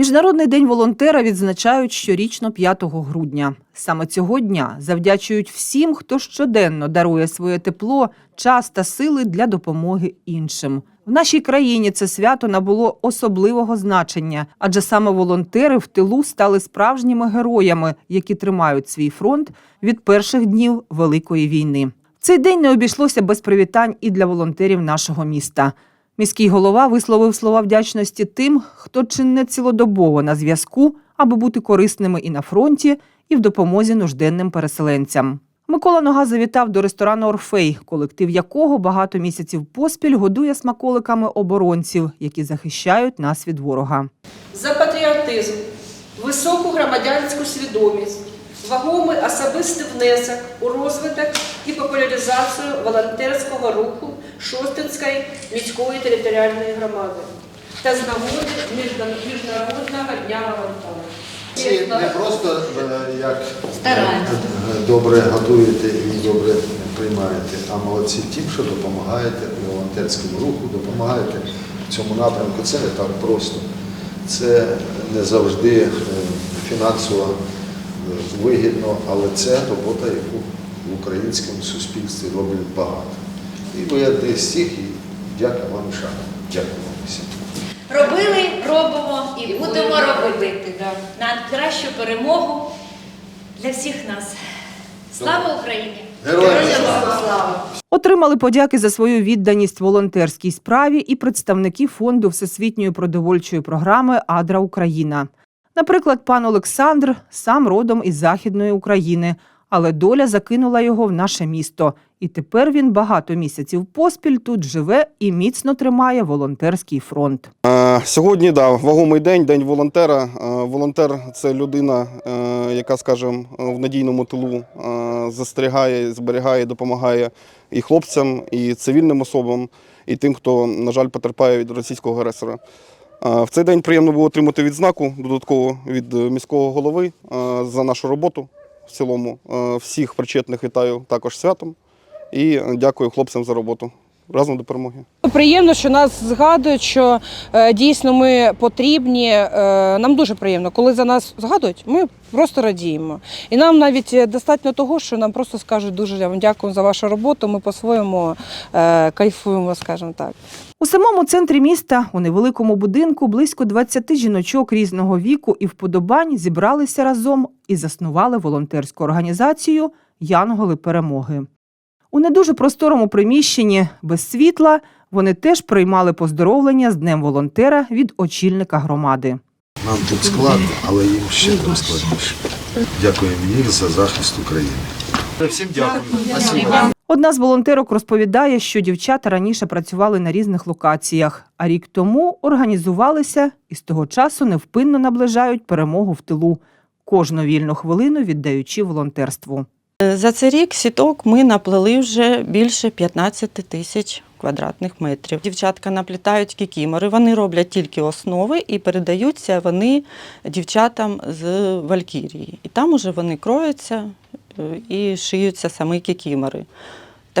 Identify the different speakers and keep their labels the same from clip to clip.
Speaker 1: Міжнародний день волонтера відзначають щорічно 5 грудня. Саме цього дня завдячують всім, хто щоденно дарує своє тепло, час та сили для допомоги іншим. В нашій країні це свято набуло особливого значення, адже саме волонтери в тилу стали справжніми героями, які тримають свій фронт від перших днів Великої війни. Цей день не обійшлося без привітань і для волонтерів нашого міста. Міський голова висловив слова вдячності тим, хто чи не цілодобово на зв'язку, аби бути корисними і на фронті, і в допомозі нужденним переселенцям. Микола Нога завітав до ресторану Орфей, колектив якого багато місяців поспіль годує смаколиками оборонців, які захищають нас від ворога.
Speaker 2: за патріотизм, високу громадянську свідомість, вагомий особистий внесок у розвиток і популяризацію волонтерського руху Шостинської міської територіальної громади та з нагоди Міжнародного дня волонтера.
Speaker 3: Ці не просто е, як
Speaker 4: Стараємося.
Speaker 3: е, добре готуєте і добре приймаєте, а молодці тим, що допомагаєте волонтерському руху, допомагаєте в цьому напрямку. Це не так просто. Це не завжди е, фінансово е, вигідно, але це робота, яку в українському суспільстві роблять багато. І ви одне з цих, і дякую вам і шана. Дякую вам всім.
Speaker 4: Робили, робимо і будемо робити да. на кращу перемогу для всіх нас. Слава Україні!
Speaker 3: Героям
Speaker 4: слава!
Speaker 1: Отримали подяки за свою відданість волонтерській справі і представники фонду Всесвітньої продовольчої програми Адра Україна. Наприклад, пан Олександр сам родом із Західної України, але доля закинула його в наше місто. І тепер він багато місяців поспіль тут живе і міцно тримає волонтерський фронт.
Speaker 5: Сьогодні да, вагомий день, день волонтера. Волонтер це людина, е, яка, скажімо, в надійному тилу е, застерігає, зберігає, допомагає і хлопцям, і цивільним особам, і тим, хто, на жаль, потерпає від російського агресора. В цей день приємно було отримати відзнаку додатково від е, міського голови е, за нашу роботу в цілому. Е, Всіх причетних вітаю також святом і дякую хлопцям за роботу. Разом до перемоги.
Speaker 6: Приємно, що нас згадують, що е, дійсно ми потрібні. Е, нам дуже приємно, коли за нас згадують, ми просто радіємо. І нам навіть е, достатньо того, що нам просто скажуть дуже вам дякую за вашу роботу. Ми по-своєму е, кайфуємо, скажімо так.
Speaker 1: У самому центрі міста, у невеликому будинку, близько 20 жіночок різного віку і вподобань зібралися разом і заснували волонтерську організацію Янголи перемоги. У не дуже просторому приміщенні без світла вони теж приймали поздоровлення з Днем волонтера від очільника громади.
Speaker 3: Нам тут складно, але їм ще тут складніше. Дякуємо їм за захист України. Всім дякую.
Speaker 1: Одна з волонтерок розповідає, що дівчата раніше працювали на різних локаціях, а рік тому організувалися і з того часу невпинно наближають перемогу в тилу, кожну вільну хвилину віддаючи волонтерству.
Speaker 7: За цей рік сіток ми наплели вже більше 15 тисяч квадратних метрів. Дівчатка наплітають кікімори, вони роблять тільки основи і передаються вони дівчатам з Валькірії. І там уже вони кроються е, і шиються самі кікімори.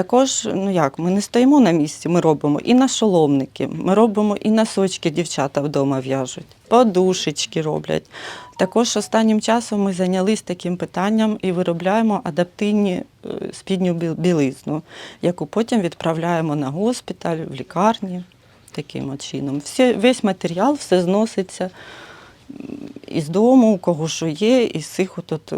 Speaker 7: Також, ну як, ми не стоїмо на місці, ми робимо і нашоломники, ми робимо і носочки дівчата вдома в'яжуть, подушечки роблять. Також останнім часом ми зайнялися таким питанням і виробляємо адаптивні е, спідню білизну, яку потім відправляємо на госпіталь, в лікарні. Таким чином. Всі, весь матеріал, все зноситься із дому, у кого що є, із цих от,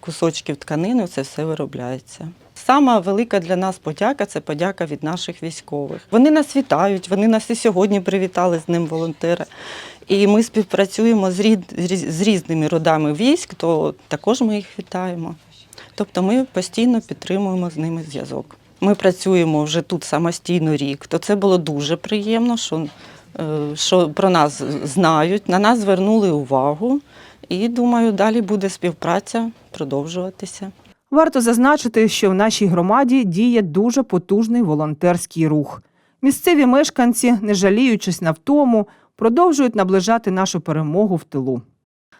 Speaker 7: кусочків тканини це все виробляється. Сама велика для нас подяка це подяка від наших військових. Вони нас вітають, вони нас і сьогодні привітали з ним волонтера. І ми співпрацюємо з, рід, з різними родами військ, то також ми їх вітаємо. Тобто ми постійно підтримуємо з ними зв'язок. Ми працюємо вже тут самостійно рік, то це було дуже приємно, що, е, що про нас знають, на нас звернули увагу. І думаю, далі буде співпраця продовжуватися.
Speaker 1: Варто зазначити, що в нашій громаді діє дуже потужний волонтерський рух. Місцеві мешканці, не жаліючись на втому, продовжують наближати нашу перемогу в тилу.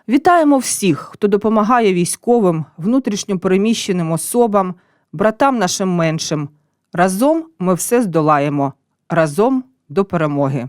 Speaker 1: Вітаємо всіх, хто допомагає військовим, внутрішньо переміщеним особам, братам нашим меншим. Разом ми все здолаємо. Разом до перемоги.